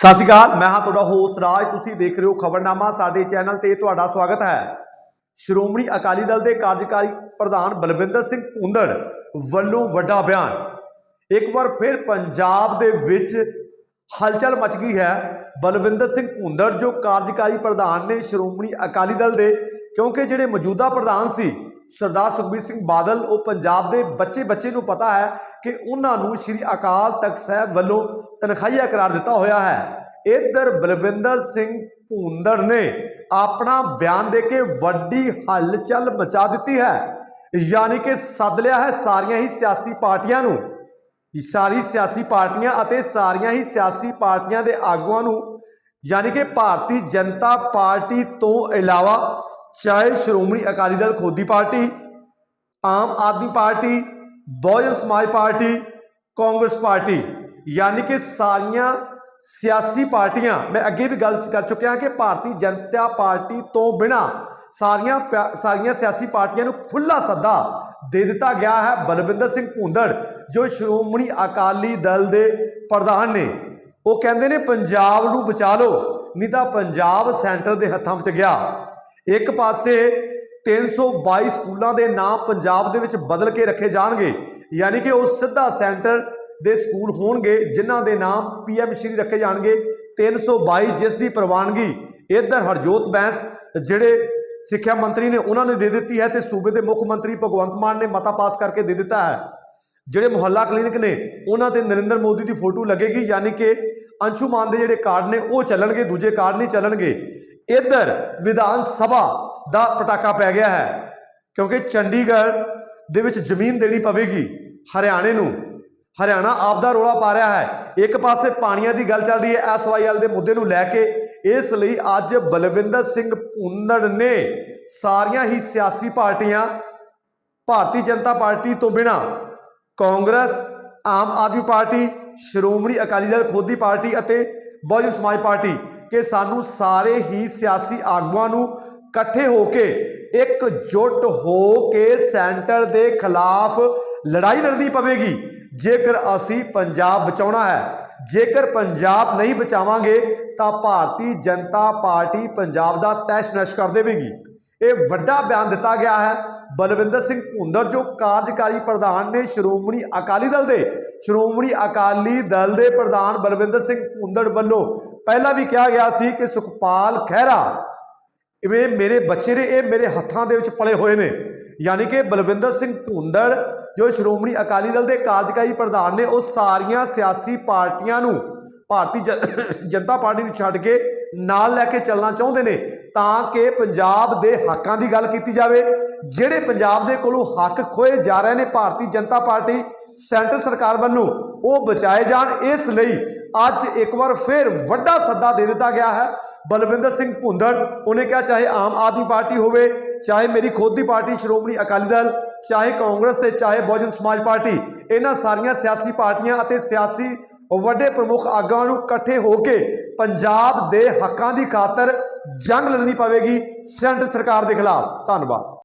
ਸਤਿ ਸ਼੍ਰੀ ਅਕਾਲ, ਮੈਂ ਹਾਂ ਤੁਹਾਡਾ ਹੋਸਟ ਰਾਜ। ਤੁਸੀਂ ਦੇਖ ਰਹੇ ਹੋ ਖਬਰਨਾਮਾ, ਸਾਡੇ ਚੈਨਲ ਤੇ ਤੁਹਾਡਾ ਸਵਾਗਤ ਹੈ। ਸ਼੍ਰੋਮਣੀ ਅਕਾਲੀ ਦਲ ਦੇ ਕਾਰਜਕਾਰੀ ਪ੍ਰਧਾਨ ਬਲਵਿੰਦਰ ਸਿੰਘ ਭੁੰਦੜ ਵੱਲੋਂ ਵੱਡਾ ਬਿਆਨ। ਇੱਕ ਵਾਰ ਫਿਰ ਪੰਜਾਬ ਦੇ ਵਿੱਚ ਹਲਚਲ ਮਚ ਗਈ ਹੈ। ਬਲਵਿੰਦਰ ਸਿੰਘ ਭੁੰਦੜ ਜੋ ਕਾਰਜਕਾਰੀ ਪ੍ਰਧਾਨ ਨੇ ਸ਼੍ਰੋਮਣੀ ਅਕਾਲੀ ਦਲ ਦੇ, ਕਿਉਂਕਿ ਜਿਹੜੇ ਮੌਜੂਦਾ ਪ੍ਰਧਾਨ ਸੀ ਸਰਦਾਰ ਸੁਖਬੀਰ ਸਿੰਘ ਬਾਦਲ, ਉਹ ਪੰਜਾਬ ਦੇ ਬੱਚੇ ਬੱਚੇ ਨੂੰ ਪਤਾ ਹੈ ਕਿ ਉਹਨਾਂ ਨੂੰ ਸ੍ਰੀ ਅਕਾਲ ਤਖਤ ਸਾਹਿਬ ਵੱਲੋਂ ਤਨਖਾਹੀਆ ਕਰਾਰ ਦਿੱਤਾ ਹੋਇਆ ਹੈ। ਇੱਧਰ ਬਲਵਿੰਦਰ ਸਿੰਘ ਭੂੰਦੜ ਨੇ ਆਪਣਾ ਬਿਆਨ ਦੇ ਕੇ ਵੱਡੀ ਹਲਚਲ ਮਚਾ ਦਿੱਤੀ ਹੈ। ਯਾਨੀ ਕਿ ਸੱਦ ਲਿਆ ਹੈ ਸਾਰੀਆਂ ਹੀ ਸਿਆਸੀ ਪਾਰਟੀਆਂ ਨੂੰ। ਸਾਰੀ ਸਿਆਸੀ ਪਾਰਟੀਆਂ ਅਤੇ ਸਾਰੀਆਂ ਹੀ ਸਿਆਸੀ ਪਾਰਟੀਆਂ ਦੇ ਆਗੂਆਂ ਨੂੰ, ਯਾਨੀ ਕਿ ਭਾਰਤੀ ਜਨਤਾ ਪਾਰਟੀ ਤੋਂ ਇਲਾਵਾ ਚਾਹੇ Shiromani Akali Dal ਖੋਦੀ party, Aam Aadmi party, Bahujan Samaj party, Congress party, ਯਾਨੀ ਕਿ ਸਾਰੀਆਂ ਸਿਆਸੀ ਪਾਰਟੀਆਂ, ਮੈਂ ਅੱਗੇ ਵੀ ਗੱਲ ਕਰ ਚੁੱਕਿਆ ਕਿ ਭਾਰਤੀ ਜਨਤਾ ਪਾਰਟੀ ਤੋਂ ਬਿਨਾ ਸਾਰੀਆਂ ਪਿਆ- ਸਾਰੀਆਂ ਸਿਆਸੀ ਪਾਰਟੀਆਂ ਨੂੰ ਖੁੱਲਾ ਸੱਦਾ ਦੇ ਦਿੱਤਾ ਗਿਆ ਹੈ ਬਲਵਿੰਦਰ ਸਿੰਘ ਭੁੰਦੜ, ਜੋ ਸ਼੍ਰੋਮਣੀ ਅਕਾਲੀ ਦਲ ਦੇ ਪ੍ਰਧਾਨ ਨੇ। ਉਹ ਕਹਿੰਦੇ ਨੇ, ਪੰਜਾਬ ਨੂੰ ਬਚਾ ਲਓ, ਨਹੀਂ ਤਾਂ ਪੰਜਾਬ ਸੈਂਟਰ ਦੇ ਹੱਥਾਂ ਵਿੱਚ ਗਿਆ। ਇੱਕ ਪਾਸੇ 322 ਸਕੂਲਾਂ ਦੇ ਨਾਮ ਪੰਜਾਬ ਦੇ ਵਿੱਚ ਬਦਲ ਕੇ ਰੱਖੇ ਜਾਣਗੇ, ਯਾਨੀ ਕਿ ਉਹ ਸਿੱਧਾ ਸੈਂਟਰ ਦੇ ਸਕੂਲ ਹੋਣਗੇ, ਜਿਨ੍ਹਾਂ ਦੇ ਨਾਮ ਪੀਐਮ ਸ਼੍ਰੀ ਰੱਖੇ ਜਾਣਗੇ। 322 ਜਿਸ ਦੀ ਪ੍ਰਵਾਨਗੀ ਇੱਧਰ ਹਰਜੋਤ ਬੈਂਸ, ਜਿਹੜੇ ਸਿੱਖਿਆ ਮੰਤਰੀ ਨੇ ਉਹਨਾਂ ਨੇ ਦੇ ਦਿੱਤੀ ਹੈ ਤੇ ਸੂਬੇ ਦੇ ਮੁੱਖ ਮੰਤਰੀ ਭਗਵੰਤ ਮਾਨ ਨੇ ਮਤਾ ਪਾਸ ਕਰਕੇ ਦੇ ਦਿੱਤਾ ਹੈ। ਜਿਹੜੇ ਮੁਹੱਲਾ ਕਲੀਨਿਕ ਨੇ, ਉਹਨਾਂ ਤੇ ਨਰਿੰਦਰ ਮੋਦੀ ਦੀ ਫੋਟੋ ਲੱਗੇਗੀ, ਯਾਨੀ ਕਿ ਅੰਸ਼ੁਮਾਨ ਦੇ ਜਿਹੜੇ ਕਾਰਡ ਨੇ, ਉਹ ਚੱਲਣਗੇ, ਦੂਜੇ ਕਾਰਡ ਨਹੀਂ ਚੱਲਣਗੇ। ਇੱਧਰ ਵਿਧਾਨ ਸਭਾ ਦਾ ਪਟਾਕਾ ਪੈ ਗਿਆ ਹੈ, ਕਿਉਂਕਿ ਚੰਡੀਗੜ੍ਹ ਦੇ ਵਿੱਚ ਜ਼ਮੀਨ ਦੇਣੀ ਪਵੇਗੀ ਹਰਿਆਣੇ ਨੂੰ। ਹਰਿਆਣਾ ਆਪ ਦਾ ਰੋਲਾ ਪਾ ਰਿਹਾ ਹੈ। ਇੱਕ ਪਾਸੇ ਪਾਣੀਆਂ ਦੀ ਗੱਲ ਚੱਲ ਰਹੀ ਹੈ ਐਸਵਾਈਐਲ ਦੇ ਮੁੱਦੇ ਨੂੰ ਲੈ ਕੇ। ਇਸ ਲਈ ਅੱਜ ਬਲਵਿੰਦਰ ਸਿੰਘ ਭੁੰਨੜ ਨੇ ਸਾਰੀਆਂ ਹੀ ਸਿਆਸੀ ਪਾਰਟੀਆਂ, ਭਾਰਤੀ ਜਨਤਾ ਪਾਰਟੀ ਤੋਂ ਬਿਨਾ ਕਾਂਗਰਸ, ਆਮ ਆਦਮੀ ਪਾਰਟੀ, ਸ਼੍ਰੋਮਣੀ ਅਕਾਲੀ ਦਲ, ਖੋਦੀ ਪਾਰਟੀ ਅਤੇ ਬਹੁਜਨ ਸਮਾਜ ਪਾਰਟੀ ਕਿ ਸਾਨੂੰ ਸਾਰੇ ਹੀ ਸਿਆਸੀ ਆਗੂਆਂ ਨੂੰ ਇਕੱਠੇ ਹੋ ਕੇ ਇਕਜੁੱਟ ਹੋ ਕੇ ਸੈਂਟਰ ਦੇ ਖਿਲਾਫ ਲੜਾਈ ਲੜਨੀ ਪਵੇਗੀ। ਜੇਕਰ ਅਸੀਂ ਪੰਜਾਬ ਬਚਾਉਣਾ ਹੈ, ਜੇਕਰ ਪੰਜਾਬ ਨਹੀਂ ਬਚਾਵਾਂਗੇ, ਤਾਂ ਭਾਰਤੀ ਜਨਤਾ ਪਾਰਟੀ ਪੰਜਾਬ ਦਾ ਤੈਸ਼ ਨਸ਼ ਕਰ ਦੇਵੇਗੀ। ਇਹ ਵੱਡਾ ਬਿਆਨ ਦਿੱਤਾ ਗਿਆ ਹੈ। ਬਲਵਿੰਦਰ ਸਿੰਘ ਭੁੰਦੜ ਜੋ ਕਾਰਜਕਾਰੀ ਪ੍ਰਧਾਨ ਨੇ ਸ਼੍ਰੋਮਣੀ ਅਕਾਲੀ ਦਲ ਦੇ, ਸ਼੍ਰੋਮਣੀ ਅਕਾਲੀ ਦਲ ਦੇ ਪ੍ਰਧਾਨ ਬਲਵਿੰਦਰ ਸਿੰਘ ਭੁੰਦੜ ਵੱਲੋਂ ਪਹਿਲਾਂ ਵੀ ਕਿਹਾ ਗਿਆ ਸੀ ਕਿ ਸੁਖਪਾਲ ਖਹਿਰਾ ਇਹ ਮੇਰੇ ਬੱਚੇ ਨੇ, ਇਹ ਮੇਰੇ ਹੱਥਾਂ ਦੇ ਵਿੱਚ ਪਲੇ ਹੋਏ ਨੇ। ਯਾਨੀ ਕਿ ਬਲਵਿੰਦਰ ਸਿੰਘ ਭੁੰਦੜ ਜੋ ਸ਼੍ਰੋਮਣੀ ਅਕਾਲੀ ਦਲ ਦੇ ਕਾਰਜਕਾਰੀ ਪ੍ਰਧਾਨ ਨੇ, ਉਹ ਸਾਰੀਆਂ ਸਿਆਸੀ ਪਾਰਟੀਆਂ ਨੂੰ, ਭਾਰਤੀ ਜ- ਜਨਤਾ ਪਾਰਟੀ ਨੂੰ ਛੱਡ ਕੇ ਨਾਲ ਲੈ ਕੇ ਚੱਲਣਾ ਚਾਹੁੰਦੇ ਨੇ, ਤਾਂ ਕਿ ਪੰਜਾਬ ਦੇ ਹੱਕਾਂ ਦੀ ਗੱਲ ਕੀਤੀ ਜਾਵੇ। ਜਿਹੜੇ ਪੰਜਾਬ ਦੇ ਕੋਲੋਂ ਹੱਕ ਖੋਏ ਜਾ ਰਹੇ ਨੇ ਭਾਰਤੀ ਜਨਤਾ ਪਾਰਟੀ ਸੈਂਟਰ ਸਰਕਾਰ ਵੱਲੋਂ, ਉਹ ਬਚਾਏ ਜਾਣ। ਇਸ ਲਈ ਅੱਜ ਇੱਕ ਵਾਰ ਫਿਰ ਵੱਡਾ ਸੱਦਾ ਦੇ ਦਿੱਤਾ ਗਿਆ ਹੈ। ਬਲਵਿੰਦਰ ਸਿੰਘ ਭੁੰਦੜ, ਉਹਨੇ ਕਿਹਾ, ਚਾਹੇ ਆਮ ਆਦਮੀ ਪਾਰਟੀ ਹੋਵੇ, ਚਾਹੇ ਮੇਰੀ ਖੁਦ ਦੀ ਪਾਰਟੀ ਸ਼੍ਰੋਮਣੀ ਅਕਾਲੀ ਦਲ, ਚਾਹੇ ਕਾਂਗਰਸ ਤੇ ਚਾਹੇ ਬਹੁਜਨ ਸਮਾਜ ਪਾਰਟੀ, ਇਹਨਾਂ ਸਾਰੀਆਂ ਸਿਆਸੀ ਪਾਰਟੀਆਂ ਅਤੇ ਸਿਆਸੀ ਵੱਡੇ ਪ੍ਰਮੁੱਖ ਆਗੂਆਂ ਨੂੰ ਇਕੱਠੇ ਹੋ ਕੇ ਪੰਜਾਬ ਦੇ ਹੱਕਾਂ ਦੀ ਖਾਤਰ ਜੰਗ ਲੜਨੀ ਪਵੇਗੀ ਸੈਂਟਰ ਸਰਕਾਰ ਦੇ ਖਿਲਾਫ। ਧੰਨਵਾਦ।